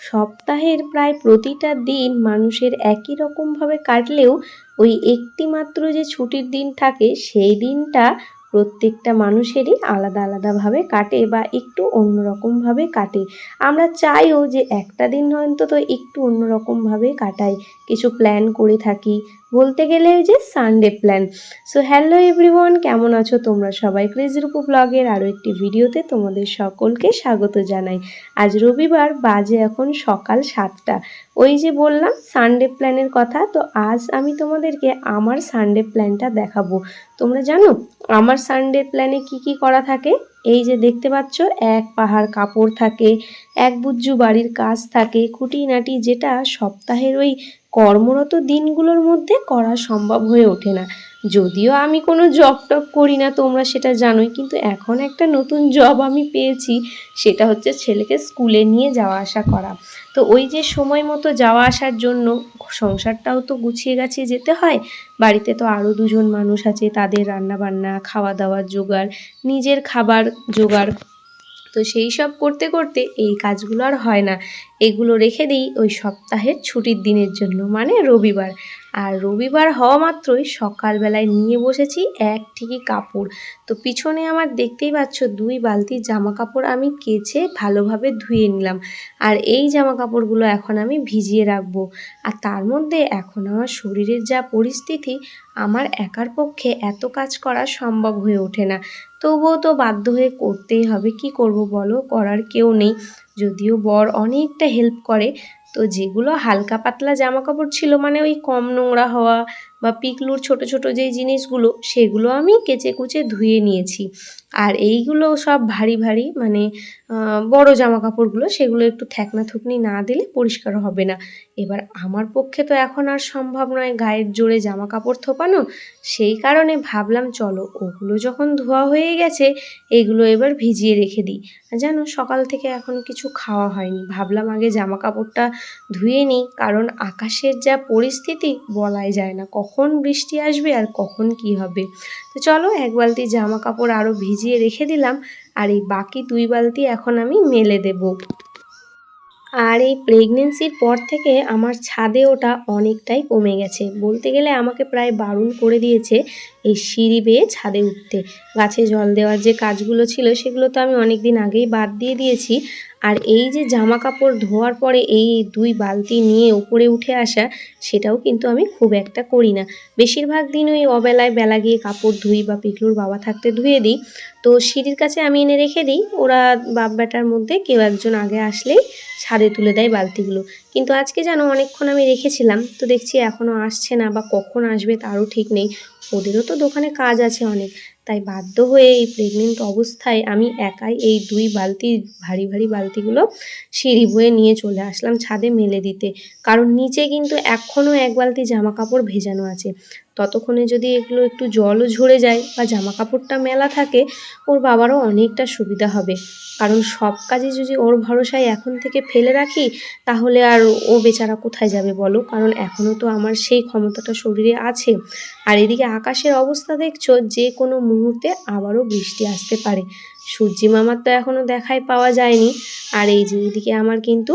সপ্তাহের প্রায় প্রতিটা দিন মানুষের একই রকমভাবে কাটলেও ওই একটিমাত্র যে ছুটির দিন থাকে, সেই দিনটা প্রত্যেকটা মানুষেরই আলাদা আলাদাভাবে কাটে বা একটু অন্যরকমভাবে কাটে। আমরা চাইও যে একটা দিন অন্তত একটু অন্যরকমভাবে কাটাই। কিছু প্ল্যান করে থাকি বলতে গেলে ওই যে Sunday plan so hello everyone কেমন আছো তোমরা সবাই? ক্রেজিরূপু ব্লগের আরও একটি ভিডিওতে তোমাদের সকলকে স্বাগত জানাই। আজ রবিবার, বাজে এখন সকাল সাতটা। ওই যে বললাম সানডে প্ল্যানের কথা, তো আজ আমি তোমাদেরকে আমার সানডে প্ল্যানটা দেখাবো। তোমরা জানো, আমার সানডে প্ল্যানে কি কি করা থাকে? এই যে দেখতে পাচ্ছ, এক পাহাড় কাপড় থাকে, এক বুজ্জু বাড়ির কাজ থাকে, খুঁটিনাটি যেটা সপ্তাহের ওই কর্মরত দিনগুলোর মধ্যে করা সম্ভব হয়ে ওঠে না। যদিও আমি কোনো জব টব করি না, তোমরা সেটা জানোই, কিন্তু এখন একটা নতুন জব আমি পেয়েছি, সেটা হচ্ছে ছেলেকে স্কুলে নিয়ে যাওয়া আসা করা। তো ওই যে সময় মতো যাওয়া আসার জন্য সংসারটাও তো গুছিয়ে গাছিয়ে যেতে হয়, বাড়িতে তো আরও দুজন মানুষ আছে, তাদের রান্না বান্না খাওয়া দাওয়ার জোগাড়, নিজের খাবার জোগাড়। তো সেই সব করতে করতে এই কাজগুলো আর হয় না। এগুলো রেখে দিই ওই সপ্তাহের ছুটির দিনের জন্য মানে রবিবার। আর রবিবার হওয়া মাত্রই সকালবেলায় নিয়ে বসেছি এক ঠিকই কাপড়। তো পিছনে আমার দেখতেই পাচ্ছ দুই বালতি জামা কাপড় আমি কেচে ভালোভাবে ধুয়ে নিলাম। আর এই জামা কাপড়গুলো এখন আমি ভিজিয়ে রাখব। আর তার মধ্যে এখন আমার শরীরের যা পরিস্থিতি, আমার একার পক্ষে এত কাজ করা সম্ভব হয়ে ওঠে না। তবুও তো বাধ্য হয়ে করতেই হবে। কি করব বলো? করার কেউ নেই। যদিও বর অনেকটা হেল্প করে তো যেগুলো হালকা পাতলা জামা কাপড় ছিল মানে ওই কম নোংরা হওয়া বা পিকলুর ছোট ছোট যেই জিনিসগুলো, সেগুলো আমি কেচে কুচে ধুয়ে নিয়েছি। আর এইগুলো সব ভারী ভারী মানে বড় জামা কাপড়গুলো সেগুলো একটু থ্যাকনা থুকনি না দিলে পরিষ্কার হবে না। এবার আমার পক্ষে তো এখন আর সম্ভব নয় গায়ের জোরে জামা কাপড় থোপানো। সেই কারণে ভাবলাম, চলো ওগুলো যখন ধোয়া হয়ে গেছে, এগুলো এবার ভিজিয়ে রেখে দিই। জানো, সকাল থেকে এখন কিছু খাওয়া হয়নি। ভাবলাম আগে জামা কাপড়টা ধুয়ে নিই, কারণ আকাশের যা পরিস্থিতি বলাই যায় না। কখন বৃষ্টি আসবে আর কখন কি হবে। তো চলো এক বালতি জামা কাপড় আরও ভিজিয়ে রেখে দিলাম, আর এই বাকি দুই বালতি এখন আমি মেলে দেব। আর এই প্রেগনেন্সির পর থেকে আমার ছাদে ওটা অনেকটাই কমে গেছে। বলতে গেলে আমাকে প্রায় বারণ করে দিয়েছে এই সিঁড়ি বেয়ে ছাদে উঠতে। গাছে জল দেওয়ার যে কাজগুলো ছিল, সেগুলো তো আমি অনেক দিন আগেই বাদ দিয়ে দিয়েছি। আর এই যে জামা কাপড় ধোয়ার পরে এই দুই বালতি নিয়ে উপরে উঠে আসা, সেটাও কিন্তু আমি খুব একটা করি না। বেশিরভাগ দিন ওই অবেলায় বেলা গিয়ে কাপড় ধুই বা পিকলুর বাবা থাকতে ধুয়ে দিই। তো সিঁড়ির কাছে আমি এনে রেখে দিই, ওরা বাপ বেটার মধ্যে কেউ একজন আগে আসলেই ছাদে তুলে দেয় বালতিগুলো। কিন্তু আজকে যেন অনেকক্ষণ আমি রেখেছিলাম, তো দেখছি এখনও আসছে না বা কখন আসবে তারও ঠিক নেই। ওদেরও তো দোকানে কাজ আছে অনেক, তাই বাধ্য হয়ে এই প্রেগনেন্ট অবস্থায় আমি একাই এই দুই বালতি, ভারী ভারী বালতিগুলো সিঁড়ি বয়ে নিয়ে চলে আসলাম ছাদে মেলে দিতে। কারণ নিচে কিন্তু এখনও এক বালতি জামা কাপড় ভেজানো আছে। ততক্ষণে যদি এগুলো একটু জলও ঝরে যায় বা জামা কাপড়টা মেলা থাকে, ওর বাবারও অনেকটা সুবিধা হবে। কারণ সব কাজে যদি ওর ভরসায় এখন থেকে ফেলে রাখি, তাহলে আর ও বেচারা কোথায় যাবে বলো? কারণ এখনও তো আমার সেই ক্ষমতাটা শরীরে আছে। আর এদিকে আকাশের অবস্থা দেখছ, যে কোনো মুহূর্তে আবারও বৃষ্টি আসতে পারে। সূর্যি মামার তো এখনও দেখাই পাওয়া যায়নি। আর এই যে এদিকে আমার কিন্তু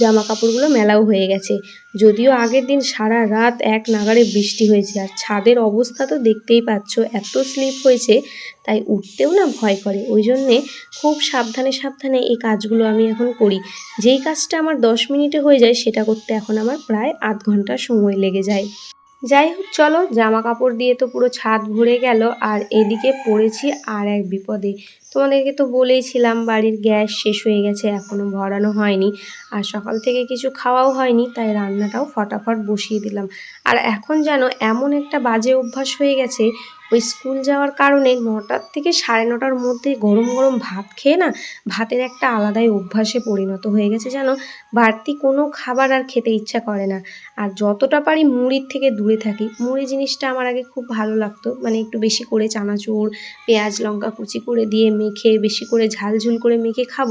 জামা কাপড়গুলো মেলাও হয়ে গেছে। যদিও আগের দিন সারা রাত এক নাগারে বৃষ্টি হয়েছে, আর ছাদের অবস্থা তো দেখতেই পাচ্ছ, এত স্লিপ হয়েছে, তাই উঠতেও না ভয় করে। ওই জন্যে খুব সাবধানে সাবধানে এই কাজগুলো আমি এখন করি। যেই কাজটা আমার দশ মিনিটে হয়ে যায়, সেটা করতে এখন আমার প্রায় আধ ঘণ্টা সময় লেগে যায়। যাই হোক চলো জামা কাপড় দিয়ে তো পুরো ছাদ ভরে গেল, আর এদিকে পড়েছি আর এক বিপদে। তোমাদেরকে তো বলেইছিলাম, বাড়ির গ্যাস শেষ হয়ে গেছে এখনও ভরানো হয়নি, আর সকাল থেকে কিছু খাওয়াও হয়নি, তাই রান্নাটাও ফটাফট বসিয়ে দিলাম। আর এখন যেন এমন একটা বাজে অভ্যাস হয়ে গেছে ওই স্কুল যাওয়ার কারণে নটার থেকে সাড়ে নটার মধ্যে গরম গরম ভাত খেয়ে না ভাতের একটা আলাদাই অভ্যাসে পরিণত হয়ে গেছে যেন বাড়তি কোনো খাবার আর খেতে ইচ্ছা করে না। আর যতটা পারি মুড়ির থেকে দূরে থাকি। মুড়ি জিনিসটা আমার আগে খুব ভালো লাগতো। মানে একটু বেশি করে চানাচুর, পেঁয়াজ, লঙ্কা কুচি করে দিয়ে মেখে, বেশি করে ঝালঝুল করে মেখে খাব।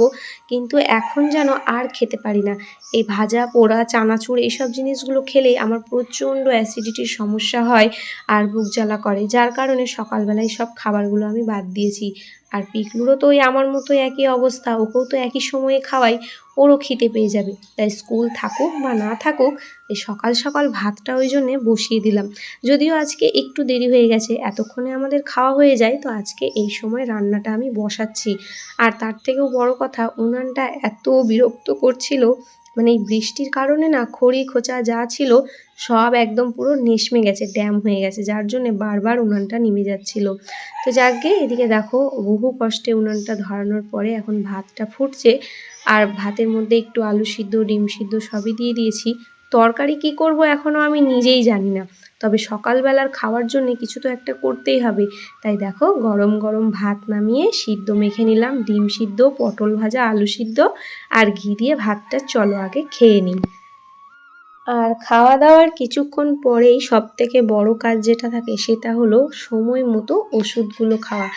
কিন্তু এখন যেন আর খেতে পারি না। এই ভাজা, পোড়া, চানাচুর এইসব জিনিসগুলো খেলে আমার প্রচণ্ড অ্যাসিডিটির সমস্যা হয় আর বুক জ্বালা করে। যার কারণে কারণে সকালবেলায় সব খাবারগুলো আমি বাদ দিয়েছি। আর পিকলুরও তো ওই আমার মতো একই অবস্থা, ওকেও তো একই সময়ে খাওয়াই, ওরও খিদে পেয়ে যাবে। তাই স্কুল থাকুক বা না থাকুক, এই সকাল সকাল ভাতটা ওই জন্যে বসিয়ে দিলাম। যদিও আজকে একটু দেরি হয়ে গেছে, এতক্ষণে আমাদের খাওয়া হয়ে যায়, তো আজকে এই সময় রান্নাটা আমি বসাচ্ছি। আর তার থেকেও বড় কথা, উনানটা এত বিরক্ত করছিল মানে এই বৃষ্টির কারণে না খড়ি, খোঁচা যা ছিল সব একদম পুরো নেশমে গেছে, ড্যাম হয়ে গেছে, যার জন্যে বারবার উনানটা নেমে যাচ্ছিল। তো যাকে এদিকে দেখো, বহু কষ্টে উনানটা ধরানোর পরে এখন ভাতটা ফুটছে। আর ভাতের মধ্যে একটু আলু সিদ্ধ, ডিম সিদ্ধ সবই দিয়ে দিয়েছি। তরকারি কি করব এখনও আমি নিজেই জানি না। তবে সকালবেলার খাওয়ার জন্য কিছু তো একটা করতেই হবে। তাই দেখো, গরম গরম ভাত নামিয়ে সিদ্ধ মেখে নিলাম। ডিম সিদ্ধ, পটল ভাজা, আলু সিদ্ধ আর ঘি দিয়ে ভাতটা চলো আগে খেয়ে নিই। আর খাওয়া দাওয়ার কিছুক্ষণ পরেই সব থেকে বড় কাজ যেটা থাকে সেটা হলো সময় মতো ওষুধগুলো খাওয়া।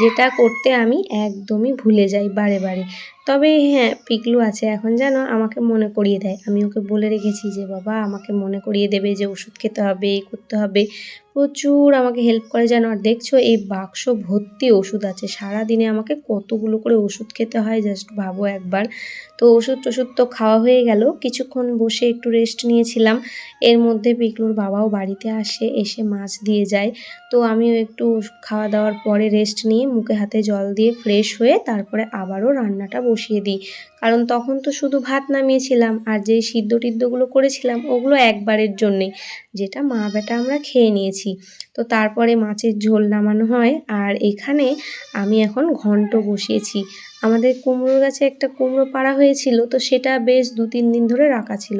যেটা করতে আমি একদমই ভুলে যাই বারে বারে। তবে হ্যাঁ পিকলু আছে এখন যেন আমাকে মনে করিয়ে দেয়। আমি ওকে বলে রেখেছি যে, বাবা, আমাকে মনে করিয়ে দেবে যে, ওষুধ খেতে হবে এই করতে হবে। প্রচুর আমাকে হেল্প করে যেন, আর দেখছ এই বাক্স ভর্তি ওষুধ আছে। সারা দিনে আমাকে কতগুলো করে ওষুধ খেতে হয় জাস্ট ভাবো একবার। তো ওষুধ টষুধ তো খাওয়া হয়ে গেল। কিছুক্ষণ বসে একটু রেস্ট নিয়েছিলাম। এর মধ্যে পিকলুর বাবাও বাড়িতে আসে, এসে মাছ দিয়ে যায়। তো আমিও একটু খাওয়া দাওয়ার পরে রেস্ট নিয়ে মুখে হাতে জল দিয়ে ফ্রেশ হয়ে তারপরে আবারও রান্নাটা বসিয়ে দিই। কারণ তখন তো শুধু ভাত নামিয়েছিলাম আর যে সিদ্ধ টিদ্ধগুলো করেছিলাম ওগুলো একবারের জন্যে, যেটা মা বেটা আমরা খেয়ে নিয়েছি। তো তারপরে মাছের ঝোল নামানো হয় আর এখানে আমি এখন ঘন্ট বসিয়েছি। আমাদের কুমড়ো গাছে একটা কুমড়ো পাড়া হয়েছিল, তো সেটা বেশ দু তিন দিন ধরে রাখা ছিল।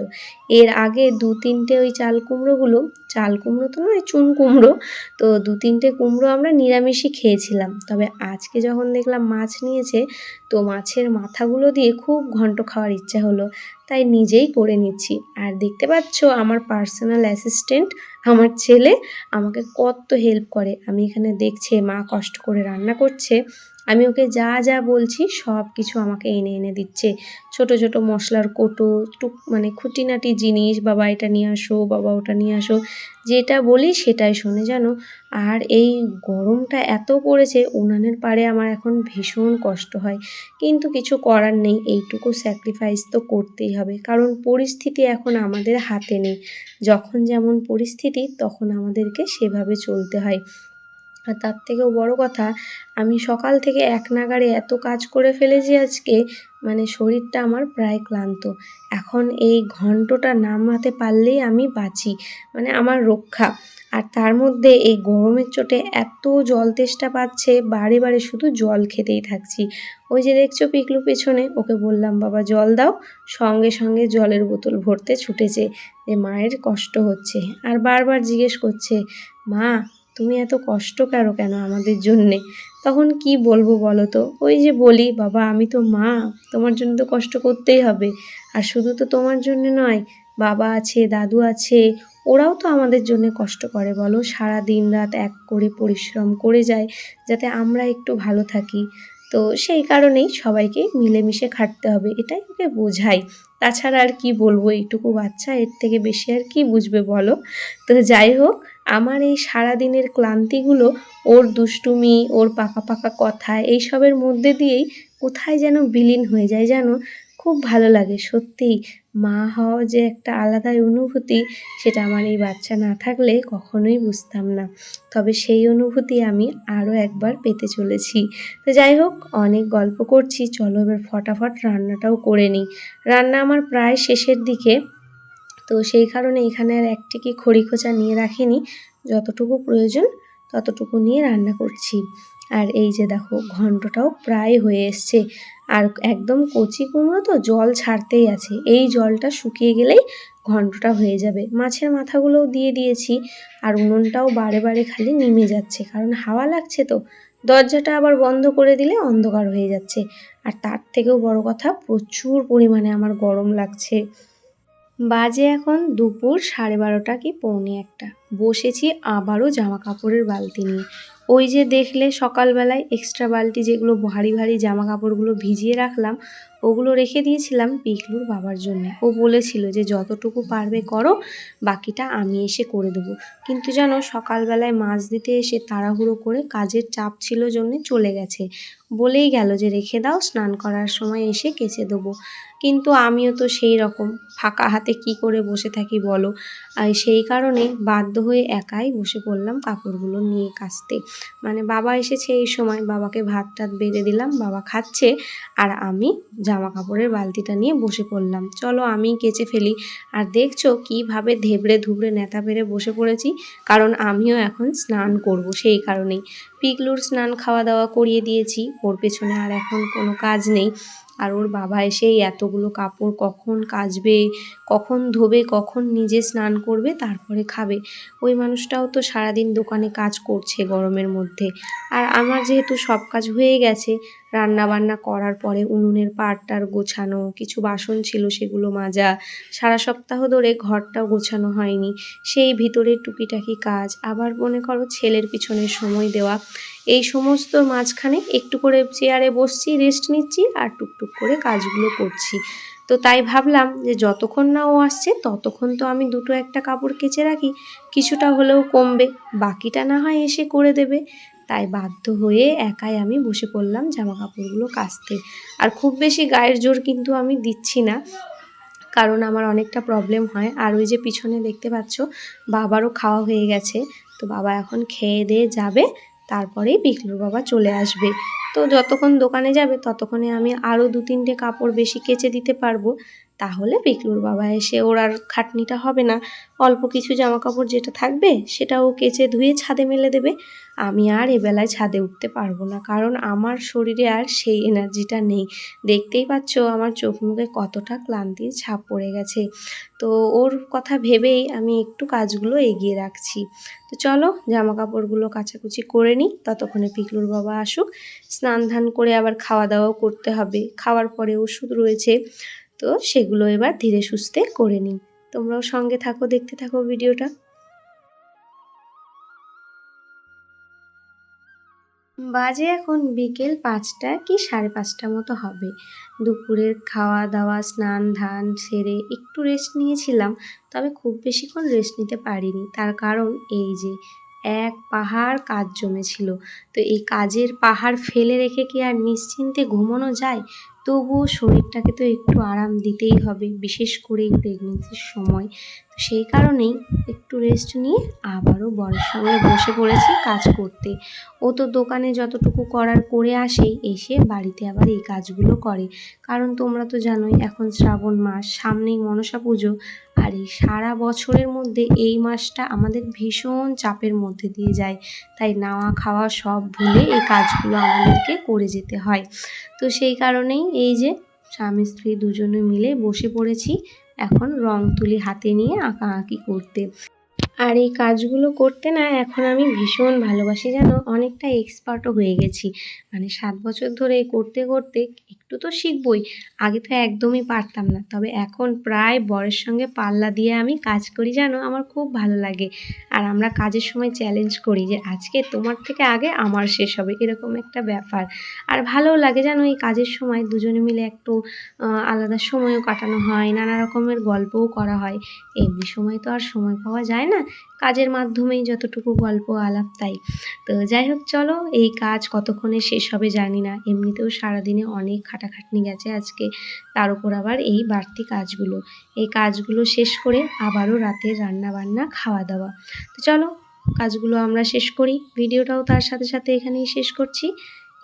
এর আগে দু তিনটে ওই চাল কুমড়োগুলো, চাল কুমড়ো তো নয়, চুন কুমড়ো, তো দু তিনটে কুমড়ো আমরা নিরামিষই খেয়েছিলাম। তবে আজকে যখন দেখলাম মাছ নিয়েছে, তো মাছের মাথাগুলো দিয়ে খুব ঘন্ট খাওয়ার ইচ্ছা হলো। তাই নিজেই করে নিচ্ছি। আর দেখতে পাচ্ছ, আমার পার্সোনাল অ্যাসিস্ট্যান্ট আমার ছেলে আমাকে কত হেল্প করে। আমি এখানে দেখছে, মা কষ্ট করে রান্না করছে। আমি ওকে যা যা বলছি সব কিছু আমাকে এনে এনে দিচ্ছে। ছোট ছোট মশলার কোটো, টুক মানে খুঁটিনাটি জিনিস, বাবা, এটা নিয়ে আসো, বাবা, ওটা নিয়ে আসো। যেটা বলি সেটাই শোনে, জানো? আর এই গরমটা এত পড়েছে, উনানের পাড়ে আমার এখন ভীষণ কষ্ট হয়। কিন্তু কিছু করার নেই, এইটুকু স্যাক্রিফাইস তো করতেই হবে। কারণ পরিস্থিতি এখন আমাদের হাতে নেই। যখন যেমন পরিস্থিতি, তখন আমাদেরকে সেভাবে চলতে হয়। আর তার থেকেও বড় কথা, আমি সকাল থেকে এক নাগাড়ে এত কাজ করে ফেলেছি আজকে মানে শরীরটা আমার প্রায় ক্লান্ত। এখন এই ঘন্টটা নামাতে পারলেই আমি বাঁচি মানে আমার রক্ষা। আর তার মধ্যে এই গরমের চোটে এত জল তেষ্টা পাচ্ছে, বারে বারে শুধু জল খেতেই থাকছি। ওই যে দেখছ পিকলু পেছনে, ওকে বললাম, বাবা, জল দাও, সঙ্গে সঙ্গে জলের বোতল ভরতে ছুটেছে। যে মায়ের কষ্ট হচ্ছে। আর বারবার জিজ্ঞেস করছে, মা তুমি এত কষ্ট করো কেন আমাদের জন্যে? তখন কি বলব বলো তো? ওই যে বলি, বাবা, আমি তো মা, তোমার জন্য তো কষ্ট করতেই হবে। আর শুধু তো তোমার জন্য নয়, বাবা আছে, দাদু আছে, ওরাও তো আমাদের জন্য কষ্ট করে বলো। সারা দিন রাত এক করে পরিশ্রম করে যায়, যাতে আমরা একটু ভালো থাকি। তো সেই কারণেই সবাইকে মিলেমিশে খাটতে হবে, এটাই ওকে বোঝাই। তাছাড়া আর কি বলব, এইটুকু বাচ্চা, এর থেকে বেশি আর কি বুঝবে বলো? তো যাই হোক আমার এই সারাদিনের ক্লান্তিগুলো, ওর দুষ্টুমি, ওর পাকা পাকা কথা, এইসবের মধ্যে দিয়েই কোথায় যেন বিলীন হয়ে যায় যেন খুব ভালো লাগে, সত্যিই। মা হওয়া যে একটা আলাদাই অনুভূতি, সেটা আমার এই বাচ্চা না থাকলে কখনোই বুঝতাম না। তবে সেই অনুভূতি আমি আরও একবার পেতে চলেছি। তো যাই হোক, অনেক গল্প করছি, চলো এবার ফটাফট রান্নাটাও করে নিই। রান্না আমার প্রায় শেষের দিকে। তো সেই কারণে এখানে আর একটি কি খড়ি খোঁচা নিয়ে রাখিনি। যতটুকু প্রয়োজন ততটুকু নিয়ে রান্না করছি। আর এই যে দেখো, ঘন্টটাও প্রায় হয়ে এসছে। আর একদম কচি কুমড়ো তো জল ছাড়তেই আছে। এই জলটা শুকিয়ে গেলেই ঘন্টটা হয়ে যাবে। মাছের মাথাগুলোও দিয়ে দিয়েছি। আর উনুনটাও বারে বারে খালি নেমে যাচ্ছে। কারণ হাওয়া লাগছে তো। দরজাটা আবার বন্ধ করে দিলে অন্ধকার হয়ে যাচ্ছে। আর তার থেকেও বড় কথা, প্রচুর পরিমাণে আমার গরম লাগছে। বাজে এখন দুপুর সাড়ে বারোটা কি পৌনে একটা। বসেছি আবারও জামা কাপড়ের বালতি নিয়ে। ওই যে দেখলে সকালবেলায় এক্সট্রা বালতি যেগুলো ভারী ভারী জামা কাপড়গুলো ভিজিয়ে রাখলাম, ওগুলো রেখে দিয়েছিলাম পিকলুর বাবার জন্য। ও বলেছিল যে যতটুকু পারবে করো, বাকিটা আমি এসে করে দেবো। কিন্তু জানো, সকালবেলায় মাছ দিতে এসে তাড়াহুড়ো করে কাজের চাপ ছিল জন্যে চলে গেছে। বলেই গেল যে রেখে দাও, স্নান করার সময় এসে কেচে দেবো। কিন্তু আমিও তো সেই রকম। ফাঁকা হাতে কি করে বসে থাকি বলো? আর সেই কারণে বাধ্য হয়ে একাই বসে পড়লাম কাপড়গুলো নিয়ে কাচতে। মানে বাবা এসেছে এই সময়, বাবাকে ভাত টাত বেড়ে দিলাম, বাবা খাচ্ছে আর আমি জামা কাপড়ের বালতিটা নিয়ে বসে পড়লাম। চলো আমি কেচে ফেলি। আর দেখছ কীভাবে ধেবড়ে ধুবড়ে নেতা পেরে বসে পড়েছি, কারণ আমিও এখন স্নান করব সেই কারণেই। পিকলুর স্নান খাওয়া দাওয়া করিয়ে দিয়েছি, ওর পেছনে আর এখন কোনো কাজ নেই। আর ওর বাবা এসেই এতগুলো কাপড় কখন কাচবে, কখন ধোবে, কখন নিজে স্নান করবে, তারপরে খাবে। ওই মানুষটাও তো সারাদিন দোকানে কাজ করছে গরমের মধ্যে। আর আমার যেহেতু সব কাজ হয়ে গেছে রান্না বান্না করার পরে উনুনের পাড়টার গোছানো, কিছু বাসন ছিল সেগুলো মাজা। সারা সপ্তাহ ধরে ঘরটাও গোছানো হয়নি। সেই ভিতরে টুকিটাকি কাজ, আবার মনে করো ছেলের পিছনে সময় দেওয়া। এই সমস্ত মাঝখানে একটু করে চেয়ারে বসছি রেস্ট নিচ্ছি আর টুকটুক করে কাজগুলো করছি। তো তাই ভাবলাম যে যতক্ষণ না ও আসছে, ততক্ষণ তো আমি দুটো একটা কাপড় কেচে রাখি। কিছুটা হলেও কমবে, বাকিটা না হয় এসে করে দেবে। তাই বাধ্য হয়ে একাই আমি বসে পড়লাম জামা কাপড়গুলো কাচতে। আর খুব বেশি গায়ের জোর কিন্তু আমি দিচ্ছি না, কারণ আমার অনেকটা প্রবলেম হয়। আর ওই যে পিছনে দেখতে পাচ্ছ, বাবারও খাওয়া হয়ে গেছে। তো বাবা এখন খেয়ে দিয়ে যাবে, তারপরেই বিকলুর বাবা চলে আসবে। তো যতক্ষণ দোকানে যাবে, ততক্ষণে আমি আরও দু তিনটে কাপড় বেশি কেচে দিতে পারব। তাহলে পিকলুর বাবা এসে ওর আর খাটনিটা হবে না। অল্প কিছু জামা কাপড় যেটা থাকবে, সেটাও কেচে ধুয়ে ছাদে মেলে দেবে। আমি আর এবেলায় ছাদে উঠতে পারব না, কারণ আমার শরীরে আর সেই এনার্জিটা নেই। দেখতেই পাচ্ছ আমার চোখ মুখে কতটা ক্লান্তির ছাপ পড়ে গেছে। তো ওর কথা ভেবেই আমি একটু কাজগুলো এগিয়ে রাখছি। তো চলো জামা কাপড়গুলো কাচাকুচি করে নিই, ততক্ষণে পিকলুর বাবা আসুক। স্নান ধান করে আবার খাওয়া দাওয়াও করতে হবে। খাওয়ার পরে ওষুধ রয়েছে। তো সেগুলো এবার ধীরে সুস্থে করে নিই। তোমরাও সঙ্গে থাকো, দেখতে থাকো ভিডিওটা। বাজে এখন বিকেল পাঁচটা কি সাড়ে পাঁচটা মতো হবে। দুপুরের খাওয়া দাওয়া স্নান, ধান সেরে একটু রেস্ট নিয়েছিলাম, তবে খুব বেশিক্ষণ রেস্ট নিতে পারিনি। তার কারণ এই যে এক পাহাড় কাজ জমেছিল। তো এই কাজের পাহাড় ফেলে রেখে কি আর নিশ্চিন্তে ঘুমানো যায়? তবুও শরীরটাকে তো একটু আরাম দিতেই হবে, বিশেষ করে এই প্রেগনেন্সির সময়। তো সেই কারণেই একটু রেস্ট নিয়ে আবারও বরের সঙ্গে বসে পড়েছি কাজ করতে। ও তো দোকানে যতটুকু করার করে আসেই এসে বাড়িতে আবার এই কাজগুলো করে। কারণ তোমরা তো জানোই, এখন শ্রাবণ মাস, সামনেই মনসা পুজো। আর এই সারা বছরের মধ্যে এই মাসটা আমাদের ভীষণ চাপের মধ্যে দিয়ে যায়। তাই নাওয়া খাওয়া সব ভুলে এই কাজগুলো আমাদেরকে করে যেতে হয়। তো সেই কারণেই এই যে স্বামী, স্ত্রী দুজনে মিলে বসে পড়েছি। এখন রং তুলি হাতে নিয়ে আঁকাআঁকি করতে। আর এই কাজগুলো করতে না এখন আমি ভীষণ ভালোবাসি যেন অনেকটা এক্সপার্টও হয়ে গেছি। মানে সাত বছর ধরে করতে করতে একটু তো শিখবই, আগে তো একদমই পারতাম না। তবে এখন প্রায় বরের সঙ্গে পাল্লা দিয়ে আমি কাজ করি যেন আমার খুব ভালো লাগে। আর আমরা কাজের সময় চ্যালেঞ্জ করি যে, আজকে তোমার থেকে আগে আমার শেষ হবে, এরকম একটা ব্যাপার। আর ভালোও লাগে যেন এই কাজের সময় দুজনে মিলে একটু আলাদা সময়ও কাটানো হয়, নানা রকমের গল্পও করা হয়। এমনি সময় তো আর সময় পাওয়া যায় না। কাজের মাধ্যমেই যতটুকু গল্প আলাপ, তাই। তো যাই হোক, চলো, এই কাজ কতক্ষণে শেষ হবে জানি না। এমনিতেও সারাদিনে অনেক খাটাখাটনি গেছে আজকে। তার উপর আবার এই বাড়তি কাজগুলো। এই কাজগুলো শেষ করে আবারও রাতের রান্না বান্না খাওয়া দাওয়া তো চলো, কাজগুলো আমরা শেষ করি। ভিডিওটাও তার সাথে সাথে এখানেই শেষ করছি।